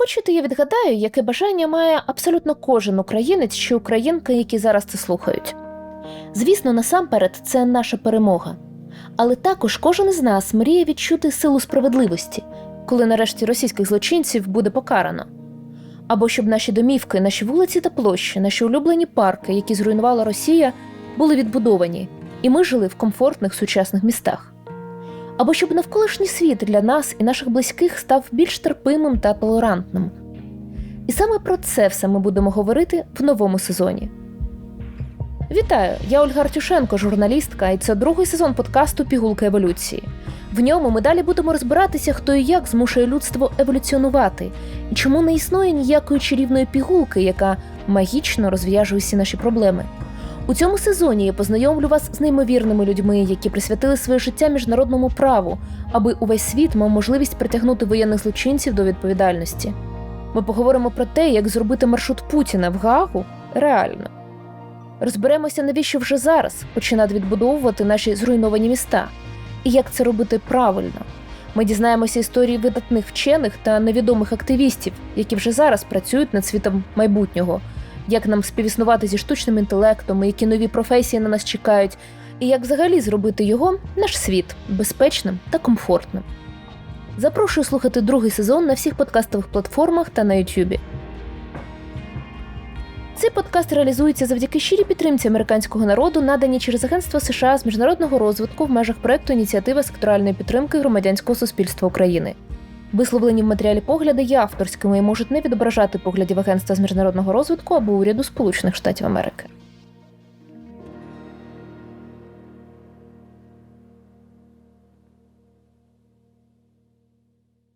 хочете, я відгадаю, яке бажання має абсолютно кожен українець чи українка, які зараз це слухають. Звісно, насамперед, це наша перемога. Але також кожен із нас мріє відчути силу справедливості, коли нарешті російських злочинців буде покарано. Або щоб наші домівки, наші вулиці та площі, наші улюблені парки, які зруйнувала Росія, були відбудовані, і ми жили в комфортних сучасних містах. Або щоб навколишній світ для нас і наших близьких став більш терпимим та толерантним. І саме про це все ми будемо говорити в новому сезоні. Вітаю! Я Ольга Артюшенко, журналістка, і це другий сезон подкасту Пігулка еволюції. В ньому ми далі будемо розбиратися, хто і як змушує людство еволюціонувати, і чому не існує ніякої чарівної пігулки, яка магічно розв'яжує всі наші проблеми. У цьому сезоні я познайомлю вас з неймовірними людьми, які присвятили своє життя міжнародному праву, аби увесь світ мав можливість притягнути воєнних злочинців до відповідальності. Ми поговоримо про те, як зробити маршрут Путіна в Гаагу реально. Розберемося, навіщо вже зараз починати відбудовувати наші зруйновані міста, і як це робити правильно. Ми дізнаємося історії видатних вчених та невідомих активістів, які вже зараз працюють над світом майбутнього, як нам співіснувати зі штучним інтелектом, які нові професії на нас чекають, і як взагалі зробити його наш світ безпечним та комфортним. Запрошую слухати другий сезон на всіх подкастових платформах та на Ютюбі. Цей подкаст реалізується завдяки щирій підтримці американського народу, надані через Агентство США з міжнародного розвитку в межах проекту ініціатива секторальної підтримки громадянського суспільства України. Висловлені в матеріалі погляди є авторськими і можуть не відображати поглядів Агентства з міжнародного розвитку або уряду Сполучених Штатів Америки.